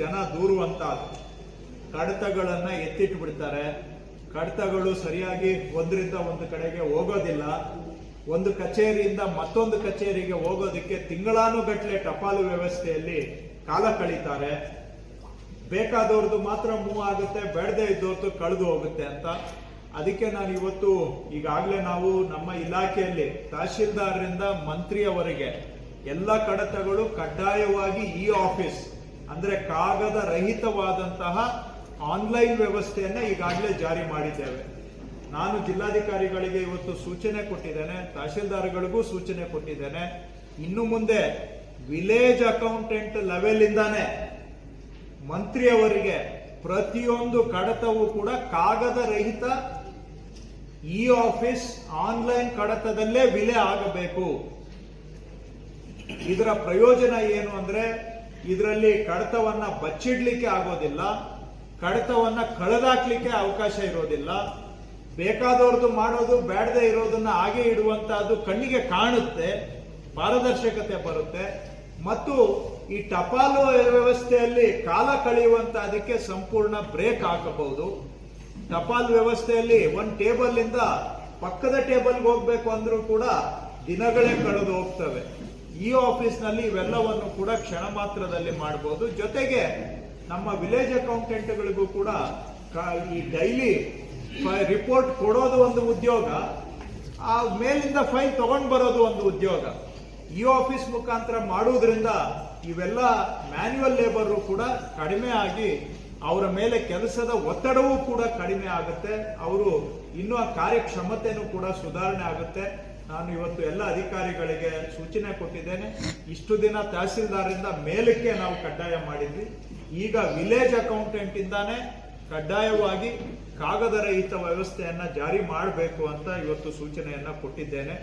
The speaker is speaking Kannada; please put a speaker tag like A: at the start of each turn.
A: ಜನ ದೂರುವಂತ ಕಡತಗಳನ್ನ ಎತ್ತಿಟ್ಟು ಬಿಡ್ತಾರೆ ಕಡತಗಳು ಸರಿಯಾಗಿ ಒಂದರಿಂದ ಒಂದು ಕಡೆಗೆ ಹೋಗೋದಿಲ್ಲ. ಒಂದು ಕಚೇರಿಯಿಂದ ಮತ್ತೊಂದು ಕಚೇರಿಗೆ ಹೋಗೋದಕ್ಕೆ ತಿಂಗಳಾನುಗಟ್ಟಲೆ ಟಪಾಲು ವ್ಯವಸ್ಥೆಯಲ್ಲಿ ಕಾಲ ಕಳೀತಾರೆ. ಬೇಕಾದವ್ರದ್ದು ಮಾತ್ರ ಮೂವ್ ಆಗುತ್ತೆ, ಬೇಡದೇ ಇದ್ದವ್ರದ್ದು ಕಳೆದು ಹೋಗುತ್ತೆ ಅಂತ. ಅದಕ್ಕೆ ನಾನು ಇವತ್ತು ಈಗಾಗಲೇ ನಾವು ನಮ್ಮ ಇಲಾಖೆಯಲ್ಲಿ ತಹಶೀಲ್ದಾರರಿಂದ ಮಂತ್ರಿಯವರೆಗೆ ಎಲ್ಲ ಕಡತಗಳು ಕಡ್ಡಾಯವಾಗಿ ಇ ಆಫೀಸ್ ಅಂದ್ರೆ ಕಾಗದ ರಹಿತವಾದಂತಹ ಆನ್ಲೈನ್ ವ್ಯವಸ್ಥೆಯನ್ನು ಈಗಾಗಲೇ ಜಾರಿ ಮಾಡಿದ್ದೇವೆ. ನಾನು ಜಿಲ್ಲಾಧಿಕಾರಿಗಳಿಗೆ ಇವತ್ತು ಸೂಚನೆ ಕೊಟ್ಟಿದ್ದೇನೆ, ತಹಶೀಲ್ದಾರ್ಗಳಿಗೂ ಸೂಚನೆ ಕೊಟ್ಟಿದ್ದೇನೆ. ಇನ್ನು ಮುಂದೆ ವಿಲೇಜ್ ಅಕೌಂಟೆಂಟ್ ಲೆವೆಲ್ ಇಂದಾನೆ ಮಂತ್ರಿಯವರಿಗೆ ಪ್ರತಿಯೊಂದು ಕಡತವೂ ಕೂಡ ಕಾಗದ ರಹಿತ ಇ ಆಫೀಸ್ ಆನ್ಲೈನ್ ಕಡತದಲ್ಲೇ ವಿಲೆ ಆಗಬೇಕು. ಇದರ ಪ್ರಯೋಜನ ಏನು ಅಂದ್ರೆ ಇದರಲ್ಲಿ ಕಡತವನ್ನ ಬಚ್ಚಿಡ್ಲಿಕ್ಕೆ ಆಗೋದಿಲ್ಲ, ಕಡತವನ್ನ ಕಳೆದಾಕ್ಲಿಕ್ಕೆ ಅವಕಾಶ ಇರೋದಿಲ್ಲ. ಬೇಕಾದವ್ರದ್ದು ಮಾಡೋದು ಬೇಡದೆ ಇರೋದನ್ನ ಹಾಗೆ ಇಡುವಂತಹದ್ದು ಕಣ್ಣಿಗೆ ಕಾಣುತ್ತೆ, ಪಾರದರ್ಶಕತೆ ಬರುತ್ತೆ. ಮತ್ತು ಈ ಟಪಾಲು ವ್ಯವಸ್ಥೆಯಲ್ಲಿ ಕಾಲ ಕಳೆಯುವಂತ ಅದಕ್ಕೆ ಸಂಪೂರ್ಣ ಬ್ರೇಕ್ ಹಾಕಬಹುದು. ಟಪಾಲ್ ವ್ಯವಸ್ಥೆಯಲ್ಲಿ ಒಂದು ಟೇಬಲ್ ಇಂದ ಪಕ್ಕದ ಟೇಬಲ್ಗೆ ಹೋಗ್ಬೇಕು ಅಂದ್ರೂ ಕೂಡ ದಿನಗಳೇ ಕಳೆದು ಹೋಗ್ತವೆ. ಈ ಆಫೀಸ್ನಲ್ಲಿ ಇವೆಲ್ಲವನ್ನು ಕೂಡ ಕ್ಷಣ ಮಾತ್ರದಲ್ಲಿ ಮಾಡಬಹುದು ಜೊತೆಗೆ ನಮ್ಮ ವಿಲೇಜ್ ಅಕೌಂಟೆಂಟ್ಗಳಿಗೂ ಕೂಡ ಈ ಡೈಲಿ ರಿಪೋರ್ಟ್ ಕೊಡೋದು ಒಂದು ಉದ್ಯೋಗ, ಆ ಮೇಲಿಂದ ಫೈಲ್ ತಗೊಂಡು ಬರೋದು ಒಂದು ಉದ್ಯೋಗ. ಈ ಆಫೀಸ್ ಮುಖಾಂತರ ಮಾಡುವುದರಿಂದ ಇವೆಲ್ಲ ಮ್ಯಾನ್ಯುವಲ್ ಲೇಬರ್ ಕೂಡ ಕಡಿಮೆ ಆಗಿ ಅವರ ಮೇಲೆ ಕೆಲಸದ ಒತ್ತಡವೂ ಕೂಡ ಕಡಿಮೆ ಆಗುತ್ತೆ. ಅವರು ಇನ್ನೂ ಕಾರ್ಯಕ್ಷಮತೆಯೂ ಕೂಡ ಸುಧಾರಣೆ ಆಗುತ್ತೆ. ನಾನು ಇವತ್ತು ಎಲ್ಲ ಅಧಿಕಾರಿಗಳಿಗೆ ಸೂಚನೆ ಕೊಟ್ಟಿದ್ದೇನೆ. ಇಷ್ಟು ದಿನ ತಹಸೀಲ್ದಾರಿಂದ ಮೇಲಕ್ಕೆ ನಾವು ಕಡ್ಡಾಯ ಮಾಡಿದ್ವಿ. ಈಗ ವಿಲೇಜ್ ಅಕೌಂಟೆಂಟ್ ಇಂದಾನೆ ಕಡ್ಡಾಯವಾಗಿ ಕಾಗದ ರಹಿತ ವ್ಯವಸ್ಥೆಯನ್ನ ಜಾರಿ ಮಾಡಬೇಕು ಅಂತ ಇವತ್ತು ಸೂಚನೆಯನ್ನ ಕೊಟ್ಟಿದ್ದೇನೆ.